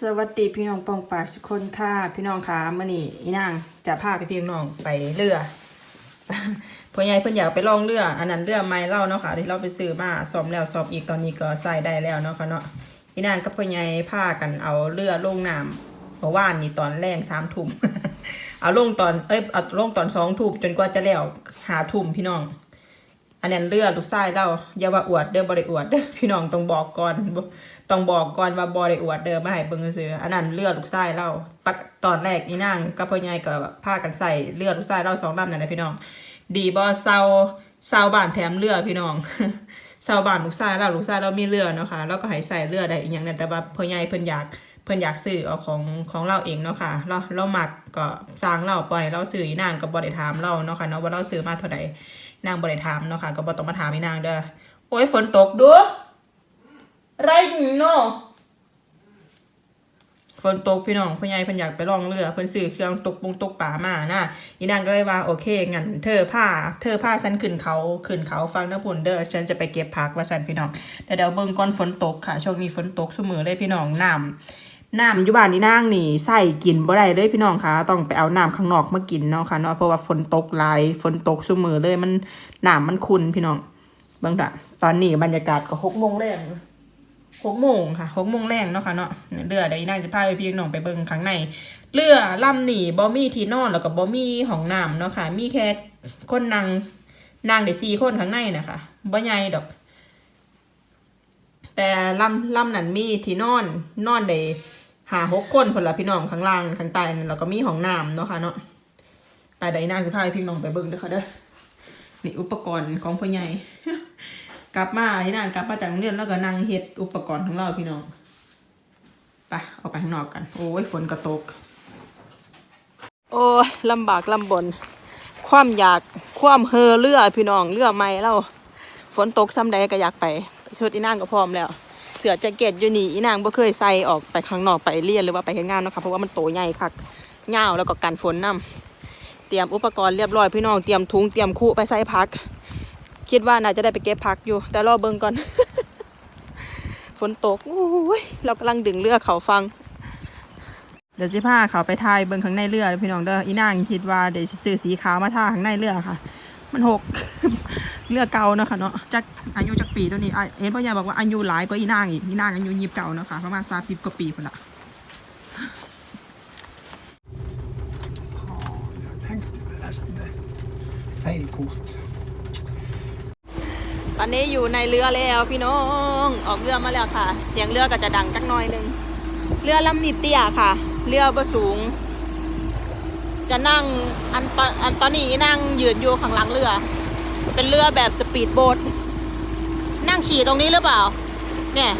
สวัสดีพี่น้องปองปากทุกคนค่ะพี่น้องคะมื่อนี้อีนางจะพาพี่พี่น้องไปเรือพ่อใหญ่เพิ่อนอยากไปล่องเรือ อันนั้นเรือไม้เล่าเนาะค่ะที่เราไปซื้อมาซ้อมแล้วซ้อมอีกตอนนี้ก็ใส่ได้แล้วเนาะค่ะเนาะอีนางกับพ่อใหญ่พากันเอาเรือลงน้ำเมื่อวานนี้ตอนแรงสามทุ่มเอาลงตอนเอ้ยเอาลงตอนสองทุ่มจนกว่าจะแล้วหาทุ่มพี่น้อง อันนั้นเรือดลูกชายเราอย่าว่าอวดเด้อบ่ได้อวดเด้อพี่น้องต้องบอกก่อนต้องบอกก่อนว่าบ่ได้อวดเด้อมาให้เบิ่งซื่ออันนั้นเรือดลูกชายเราปักตอนแรกอีนางกับพ่อใหญ่ก็พากันใส่เรือดลูกชายเราสองลำนั่นแหละพี่น้อง ดีบ่เซาเซาบ้านแถมเรือดพี่น้องเซาบ้านลูกชายเราลูกชายเรามีเรือเนาะค่ะแล้วก็ให้ใส่เรือได้อีกอย่างนั้นแต่ว่าพ่อใหญ่เพิ่นอยากเพิ่นอยากซื้อเอาของของเราเองเนาะค่ะเราเราหมักก็สร้างเราปล่อยเราซื้ออีนางก็บ่ได้ถามเราเนาะค่ะเนาะว่าเราซื้อมาเท่าใด นางบริถามเนาะค่ะก็บ่ต้องมาถามอีนางเด้อโอ้ยฝนตกดูไรหนูเนาะฝนตกพี่น้องพ่อใหญ่เพิ่นอยากไปลองเรือเพิ่นซื้อเครื่องตกปงตกป่ามานะอีนางก็เลยว่าโอเคงั้นเธอพาเธอพาฉันขึ้นเขาขึ้นเขาฟังน้ำพุ่นเด้อฉันจะไปเก็บผักว่าซั่นพี่น้องแต่เดี๋ยวเบิ่งก่อนฝนตกค่ะช่วงนี้ฝนตกซุมื้อเลยพี่น้องน้ำ น้ำอยู่บ้านนี่นางนี่ใส่กินบ่ได้เลยพี่น้องคะต้องไปเอาน้ำข้างนอกมากินเนาะค่ะเนาะเพราะว่าฝนตกหลายฝนตกซุมือเลยมันน้ำมันขุ่นพี่น้องเบิ่งเถอะตอนนี้บรรยากาศก็6โมงแรงหกโมงค่ะหกโมงแรงเนาะค่ะเนาะเรือใดนางจะพาพี่น้องไปเบิ่งข้างในเรือลำนี่บ่มีที่นอนแล้วก็บ่มีห้องน้ำเนาะค่ะ มีแค่คนนั่งนั่งได้สี่คนข้างในนะคะบ่ใหญ่ดอก แต่ลำลำนั้นมีที่นอนนอนได้ หาหกคนคนละพี่น้องข้างล่างข้างใต้นั่นแล้วก็มีห้องน้ำเนาะค่ะเนาะไปใดนางจะพาพี่น้องไปเบิ่งเด้อค่ะเด้อนี่อุปกรณ์ของพ่อใหญ่กลับมาที่นั่นกลับมาจากโรงเรียนแล้วก็นั่งเฮ็ดอุปกรณ์ของเราพี่น้องไปออกไปข้างนอกกัน โอ้ยฝนก็ตก โอ้ยลำบากลำบน ความอยากความเฮอเรือพี่น้องเรือไม่เราฝนตกซ้ำใดก็อยากไปเทิดอีนางก็พร้อมแล้ว เสือแจ็คเก็ตอยู่นี่อีนางบ่เคยใส่ออกไปข้างนอกไปเรียนหรือว่าไปเฮ็ดงานเนาะค่ะเพราะว่ามันโตใหญ่คักเงาแล้วก็กันฝนนํเตรียมอุปกรณ์เรียบร้อยพี่น้องเตรียมถุงเตรียมคู่ไปใส่พัก คิดว่าน่าจะได้ไปเก็บพักอยู่ แต่รอเบิ่งก่อน ฝนตกโอ้ยเรากำลังดึงเรือเขาฟังเดี๋ยวสิพาเขาไปทายเบิ่งข้างในเรือพี่น้องเด้ออีนางคิดว่าเดี๋ยวซื้อสีขาวมาทาข้างในเรือค่ะ มันหก เรือเก่าเนาะค่ะเนาะจักอายุจักปีตัวนี้เห็นพ่อใหญ่บอกว่าอายุหลายกว่าอีนางอีกอีนางอายุยีบเก่าเนาะค่ะประมาณสามสิบกว่าปีพุ่นละตอนนี้อยู่ในเรือแล้วพี่น้อง ออกเรือมาแล้วค่ะ เสียงเรือก็จะดังจักน่อยหนึงเรือลำนิดเตี้ยค่ะ เรือบ่สูง จะนั่งอันตอนอันตอนนี้นั่งยืนอยู่ข้างหลังเรือ เป็นเรือแบบสปีดโบ๊ทนั่งฉี่ตรงนี้หรือเปล่า เนี่ย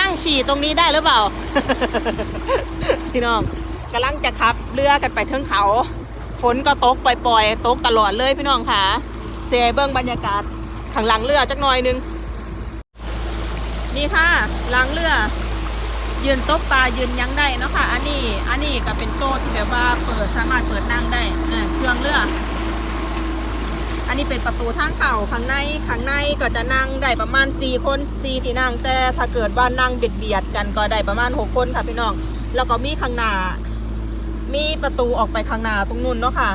นั่งฉี่ตรงนี้ได้หรือเปล่า พี่น้องกำลังจะขับเรือกันไปเทิงเขา ฝนก็ตกปล่อยๆ ตกตลอดเลยพี่น้องค่ะ เสียเบื้องบรรยากาศข้างหลังเรือจักหน่อยหนึง นี่ค่ะ หลังเรือ ยืนตกปลายืนยั้งได้เนาะค่ะ อันนี้ อันนี้ก็เป็นโต๊ะที่แบบว่าเปิดสามารถเปิดนั่งได้เครื่องเรือ อันนี้เป็นประตูทางเข้าข้างในข้างในก็จะนั่งได้ประมาณ 4 คน4ที่นั่งแต่ถ้าเกิดว่านั่งเบียดเบียดกันก็ได้ประมาณ 6 คนค่ะพี่น้องแล้วก็มีข้างหน้ามีประตูออกไปข้างหน้าตรงนู้นเนาะค่ะ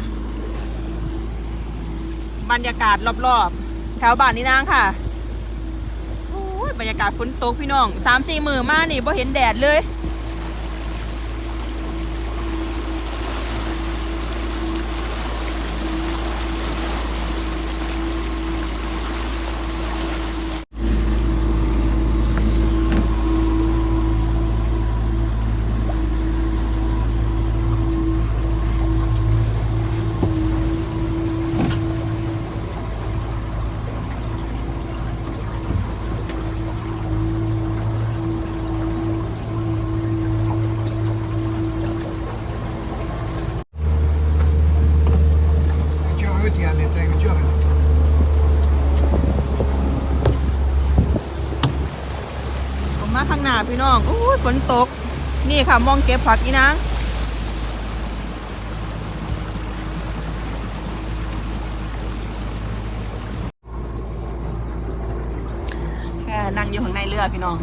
บรรยากาศรอบๆ แถวบ้านนี่นางค่ะโอ้ยบรรยากาศฝนตกพี่น้องสามสี่มือมานี่บ่เห็นแดดเลย พี่น้องโอ้ฝนตก นี่ค่ะมองเก็บผักอีนางแค่นั่งอยู่ข้างในเรือพี่น้อง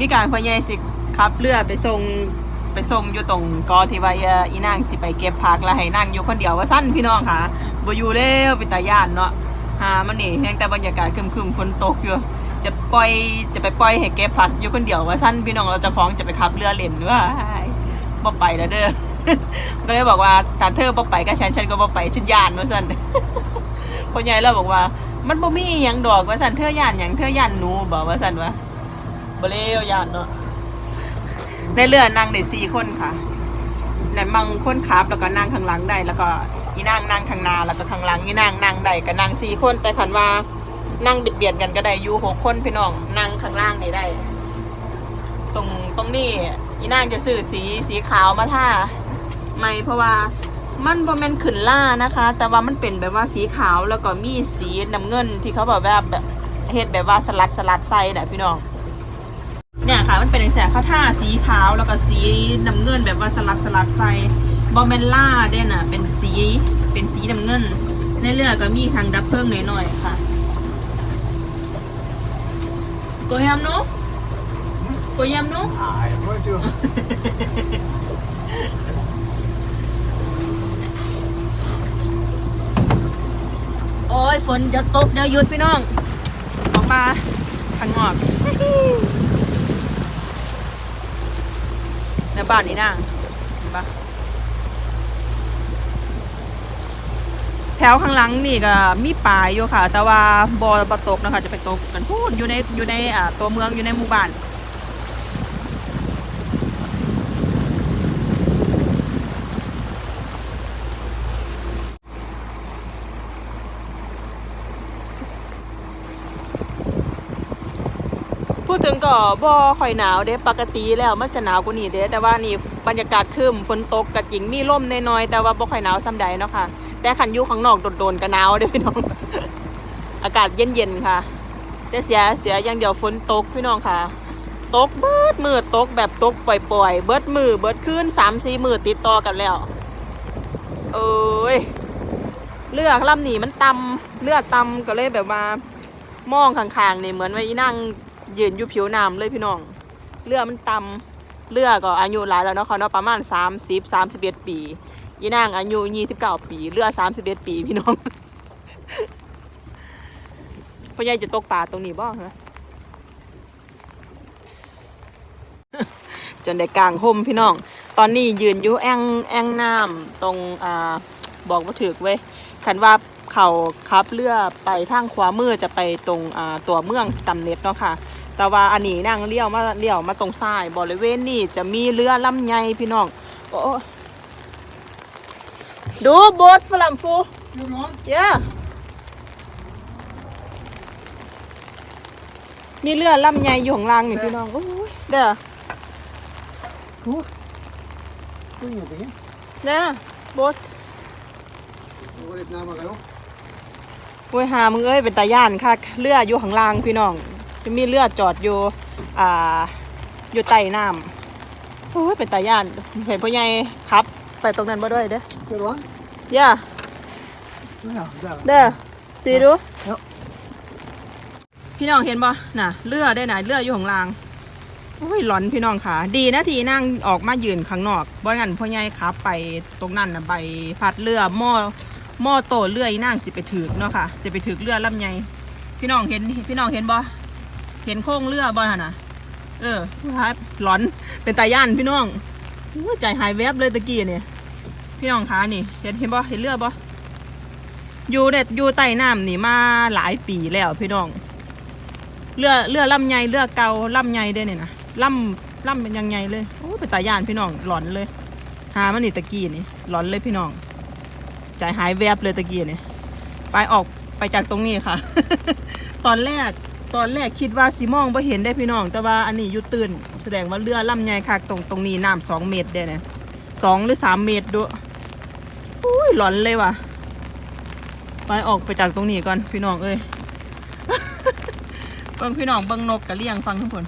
มีการพยายสิขับเรือไปส่งไปส่งอยู่ตรงกอที่ว่าเอ่ออีนางสิไปเก็บผักแล้วให้นั่งอยู่คนเดียวว่าสั้นพี่น้องค่ะบ่อยู่แล้วเป็นตาย่านเนาะหามันนี่แฮงแต่บรรยากาศครึมๆฝนตกอยู่ จะปล่อยจะไปปล่อยให้เก็บผักอยู่คนเดียวว่าสั้นพี่น้องเราจะคล้องจะไปขับเรือเล่นว่าบ่ไปแล้วเด้อก็เลยบอกว่าถ้าเธอบ่ไปก็ฉันฉันก็บ่ไปฉันย่านว่าซั่นพ่อใหญ่เราบอกว่า มันบ่มีหยังดอกว่าซั่นเธอย่านหยังเธอย่านหนูบอกว่าซั่นว่าบ่เลวย่านเนาะในเรือนั่งได้สี่คนค่ะและมังคนขับแล้วก็นั่งข้างหลังได้แล้วก็อีนางนั่งข้างหน้าแล้วก็ข้างหลังอีนางนั่งได้ก็นั่งสี่คนแต่คันว่า นั่งเบียดๆกันก็ได้อยู่หกคนพี่น้องนั่งข้างล่างนี่ได้ ตรงตรงนี้อีนางจะซื้อสีสีขาวมาท่าไม่เพราะว่ามันบ่แม่นขึ้นล่านะคะ แต่ว่ามันเป็นแบบว่าสีขาวแล้วก็มีสีน้ำเงินที่เขาบอกว่าแบบเฮ็ดแบบว่าสลัดสลัดใส่น่ะพี่น้องเนี่ยค่ะมันเป็นอย่างแสเขาท่าสีขาวแล้วก็สีน้ำเงินแบบว่าสลัดสลัดใส่บอมเมนล่าเด่นอะเป็นสีเป็นสีน้ำเงินในเรือก็มีทางดับเพลิงหน่อยๆค่ะ โกยามโนโกยามโน Nej, det var inte jag. โอ้ยฝนจะตกเดี๋ยวหยุดพี่น้อง ออกมาข้างนอกในบ้านนี่นะเห็นปะ แถวข้างหลังนี่ก็มีป่าอยู่ค่ะ แต่ว่าบอบตกนะคะจะไปตกกันพูดอยู่ในอยู่ในอ่าตัวเมืองอยู่ในหมู่บ้าน ถึงก็บ่ค่อยหนาวเด้ปกติแล้วมันจะหนาวกว่านี้เด้แต่ว่านี่บรรยากาศครึมฝนตกกะจริงมีลมน้อยๆแต่ว่าบ่ค่อยหนาวซ้ำใดเนาะค่ะ แต่ขันอยู่ข้างนอกโดนๆก็หนาวเด้พี่น้อง อากาศเย็นๆค่ะ แต่เสียเสียอย่างเดียวฝนตกพี่น้องค่ะตกเบิดมือตกแบบตกปล่อยๆ เบิดมือเบิดคืนสามสี่มือติดต่อกันแล้วเอ้ยเลือกลำหนีมันตำเลือกตำก็เลยแบบว่ามองข้างๆนี่เหมือนว่าอีนั่ง ยืนอยู่ผิวน้ำเลยพี่น้อง เรือมันต่ำเรือก็อายุหลายแล้วเนาะเขาเนาะประมาณสามสิบสามสิบเอ็ดปีอีนางอายุยี่สิบเก้าปี เรือสามสิบเอ็ดปีพี่น้องพ่อใหญ่จะตกปลาตรงนี้บ้างนะจนได้กลางห่มพี่น้อง ตอนนี้ยืนอยู่แองแองน้ำตรงอ่าบอกว่าถือเว้ยคันว่าเขาขับเรือไปทางขวามือจะไปตรงอ่าตัวเมืองสตัมเน็ตเนาะค่ะ แต่ว่าอันนี้นั่งเลี้ยวมาเลี้ยวมาตรงซ้ายบริเวณนี้จะมีเรือลำใหญ่พี่น้องโอ้ดูโบสฝรั่งฟู Ska du ha? เยอะมีเรือลำใหญ่อยู่ของล่างนี่พี่น้องโอ้ยเด้อ Oh. Det är ingenting. เด้อโบส Det var lite närmare då. โว้ยหามึงเอ้ยเป็นตาย่านค่ะเรืออยู่ข้างล่างพี่น้องจะ มีเรือจอดอยู่อ่าอยู่ใต้น้ำโอ้ยเป็นตาย่านเห็นพ่อใหญ่ครับ ไปตรงนั้นบ่ด้วยเด้อ Ska du ha? ย่า Ja, där. เด้อสีดู Ja. พี่น้องเห็นบ่น่ะเรือได้ไหนะเรืออยู่ข้างล่างโอ้ยหลอนพี่น้องค่ะ ดีนะที่นั่งออกมายืนข้างนอกบ่งั้นพ่อใหญ่ครับ ไปตรงนั้นน่ะใบพัดเรือหม้อหม้อโตเรืออีนั่งสิไปถึกเนาะค่ะ จะไปถึกเรือลำใหญ่พี่น้องเห็นพี่น้องเห็นบ่ เห็นโค้งเรือบ่หั่นน่ะเออครับหลอนเป็นตาย่านพี่น้องอู้ใจหายแวบเลยตะกี้เนี่ยพี่น้องคะนี่ เห็นเห็นบ่เห็นเรือบ่อยู่เด็ดอยู่ใต้น้ำนี่มาหลายปีแล้วพี่น้องเรือเรือลำใหญ่เรือเกาลำใหญ่เด้เนี่ยนะลำลำเป็นยังไงเลยโอ้ยเป็นตาย่านพี่น้องหลอนเลย หามันนี่ตะกี้นี่หลอนเลยพี่น้องใจหายแวบเลยตะกี้นี่ไปออกไปจากตรงนี้ค่ะ ตอนแรก ตอนแรกคิดว่าสีมองไ่เห็นได้พี่น้อง แต่ว่าอันนี้อยู่ตื่น แสดงว่าเรือลำใหญ่ค่ะตรงตรงนี้น้ำสองเมตรได้นี่ยสองหรือสามเมตรด้วยอุ้ยหลอนเลยว่ะ ไปออกไปจากตรงนี้ก่อนพี่น้องเอ้ยเบิ่งพี่น้องเบิ่งนกกระเลี้ยงฟังทุกคน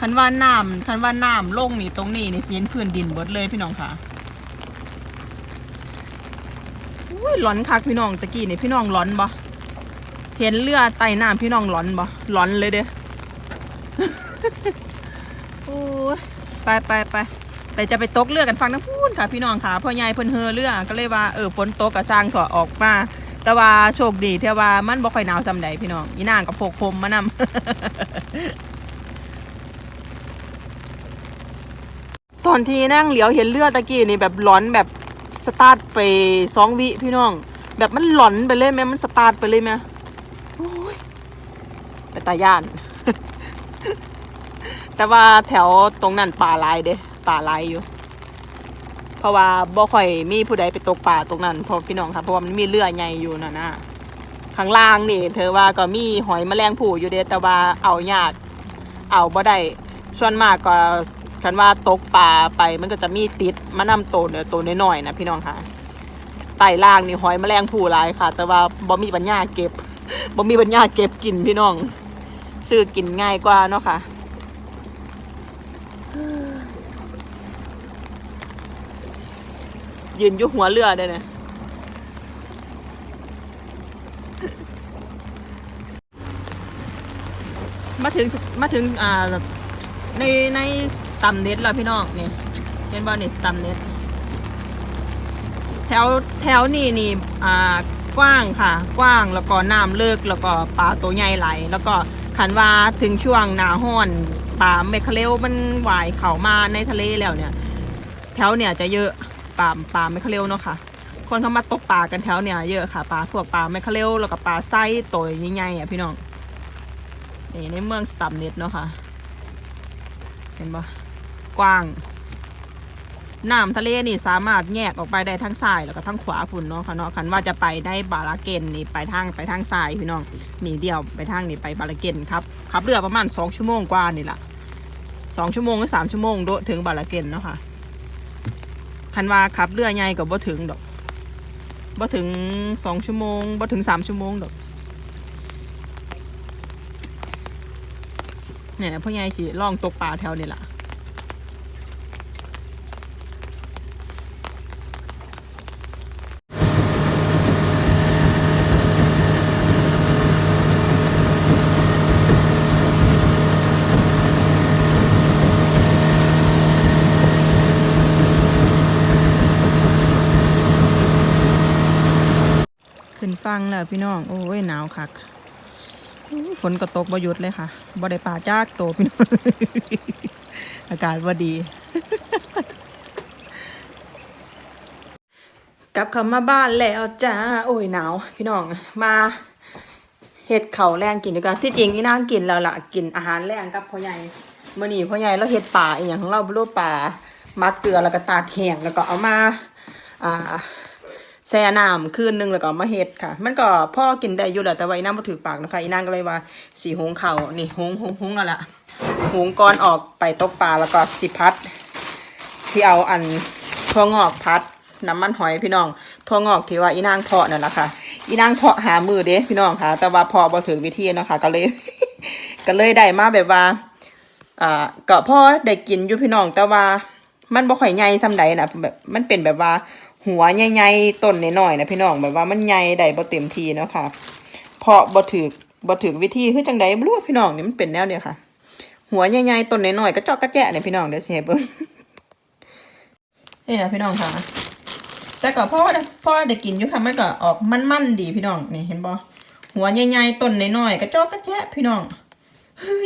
คันว่าน้ำคันว่าน้ำลงนี่ตรงนี้นี่เสียนพื้นดินเบิดเลยพี่น้องค่ะอุ้ยหลอนคักพี่น้องตะกี้นี่พี่น้องหลอนบ่ เห็นเรือไต่น้ำพี่น้องหลอนบ่หลอนเลยเด้โอ้ยไปไปไปไปจะไปตกเรือกันฟังน้ำพูนค่ะพี่น้องค่ะพ่อใหญ่เพิ่นเฮอเรือก็เลยว่าเออฝนตกก็สร้างถอออกมาแต่ว่าโชคดีที่ว่ามันบ่ค่อยหนาวซำใดพี่น้องอีนางก็พกพมมานำตอนที่นั่งเหลียวเห็นเรือตะกี้นี่แบบหลอนแบบสตาร์ทไปสองวิพี่น้อง แบบมันหลอนไปเลยแม่มันสตาร์ทไปเลยแม่โอ้ย ไปตาย่าน แต่ว่าแถวตรงนั้นป่าลายเด้ป่าลายอยู่ เพราะว่าบ่ค่อยมีผู้ใดไปตกป่าตรงนั้นเพราะพี่น้องครับเพราะว่ามันมีเรือใหญ่อยู่นะนะข้างล่างนี่ เธอว่าก็มีหอยแมลงภู่อยู่เด้แต่ว่าเอายากเอาบ่ได้ส่วนมากก็คันว่าตกป่าไปมันก็จะมีติดมานำโตเนี่ยโตน้อยๆนะพี่น้องค่ะไต่ล่างนี่หอยแมลงภู่หลายค่ะ แต่ว่าบ่มีปัญญาเก็บบ่มีปัญญาเก็บกินพี่น้อง ซื้อกินง่ายกว่าเนาะค่ะยืนอยู่หัวเรือได้เนะมาถึงมาถึงอ่าในในสตัมเน็ตแล้วพี่น้องนี่เห็นบ่นี่สตัมเน็ตแถวแถวนี่นี่อ่ากว้างค่ะ กว้างแล้วก็น้ำเลิกแล้วก็ปลาตัวใหญ่ไหล แล้วก็ ขันว่าถึงช่วงหนาห้อนปลาเมคเคาเรลมันว่ายเข้ามาในทะเลแล้วเนี่ย แถวเนี่ยจะเยอะปลาปลาเม่คาเรลเนาะค่ะ คนเขามาตกปลากันแถวเนี่ยเยอะค่ะปลาพวกปลาเม่คาเรลแล้วก็ปลาไส้ตัวใหญ่ๆอะพี่น้องนี่ในเมืองสตัมเน็ตเนาะค่ะ เห็นปะกว้าง น้ำทะเลนี่สามารถแยกออกไปได้ทั้งซ้ายแล้วก็ทั้งขวาฝุ่นเนาะค่ะเนาะคันว่าจะไปได้บาลาเกนนี่ไปทางไปทางซ้ายพี่น้องนี่เดียวไปทางนี่ไปบาลาเกนครับขับเรือประมาณสองชั่วโมงกว่านี่แหละสองชั่วโมงหรือสามชั่วโมงโดถึงบาลาเกนเนาะค่ะคันว่าขับเรือใหญ่ก็บ่ถึงดอกบ่ถึงสองชั่วโมงบ่ถึงสามชั่วโมงดอกเนี่ยพ่อใหญ่สิล่องตกปลาแถวนี่ล่ะ ฟังแล้วพี่น้อง โอ้ยหนาวคักฝนก็ตกบ่หยุดเลยค่ะบ่ได้ปลาจากโตพี่น้อง อากาศว่าดี กลับเข้ามาบ้านแล้วจ้า โอ้ยหนาว พี่น้อง มาเห็ดเข่าแรงกินดีกว่าที่จริงอีนางกินแล้วล่ะ กินอาหารแรงกับพ่อใหญ่มื่อนี้พ่อใหญ่แล้วเห็ดป่าอีกอย่างของเราบรูป่ามักเกลือแล้วก็ตากแห้งแล้วก็เอามา อ่า แช่น้ำคืนหนึงแล้วก็เอามาเฮ็ดค่ะ มันก็พ่อกินได้อยู่แหละแต่ว่าอีนางบ่ถือปากนะคะอีนางก็เลยว่าสีหุงข้านี่หงหงหงแล้วล่ะหงก่อนออกไปตกปลาแล้วก็สิพัดสิเอาอันทั่วงอกพัดน้ำมันหอยพี่น้องทั่วงอกที่ว่าอีนางเพาะนั่นแหละค่ะอีนางเพาะหามือเด้พี่น้องค่ะ แต่ว่าพอบ่ถึงวิธีเนาะค่ะก็เลยก็เลยได้มาแบบว่าอ่าก็พ่อได้กินอยู่พี่น้องแต่ว่ามันบ่ค่อยใหญ่ซำใดนะแบบมันเป็นแบบว่า หัวใหญ่ๆต้นน้อยๆนะพี่น้องแบบว่ามันใหญ่ได้บ่เต็มทีเนาะค่ะ เพราะบ่ถึกบ่ถึกวิธีคือจังใดบ่รู้พี่น้องนี่มันเป็นแนวเนี้ยค่ะ หัวใหญ่ๆต้นน้อยๆกระจอกกระแจะเนี่ยพี่น้องเดี๋ยวสิให้เบิ่งนี่นะพี่น้องค่ะ แต่ก็พ่อพ่อได้กินอยู่ค่ะมันก็ออกมันๆดีพี่น้องนี่เห็นบ่หัวใหญ่ๆต้นน้อยๆกระจอกกระแจะพี่น้อง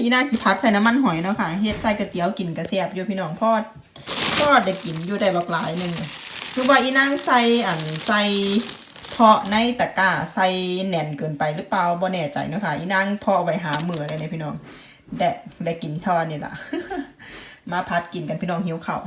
อีนาสิพัดใส่น้ำมันหอยเนาะค่ะเฮ็ดใส่ก๋วยเตี๋ยวกินกระแซ่บอยู่พี่น้องพ่อพ่อได้กินอยู่ได้บักหลายหนึ่ง คือว่าอีนางใส่อันใส่เพาะในตะกร้าใส่แน่นเกินไปหรือเปล่าบ่แน่ใจเนาะค่ะอีนางเพาะไว้หาเหมือเลยเนี่ยพี่น้องแด้ได้กินเท่านี้ล่ะ มาพัดกินกันพี่น้องหิวเข่า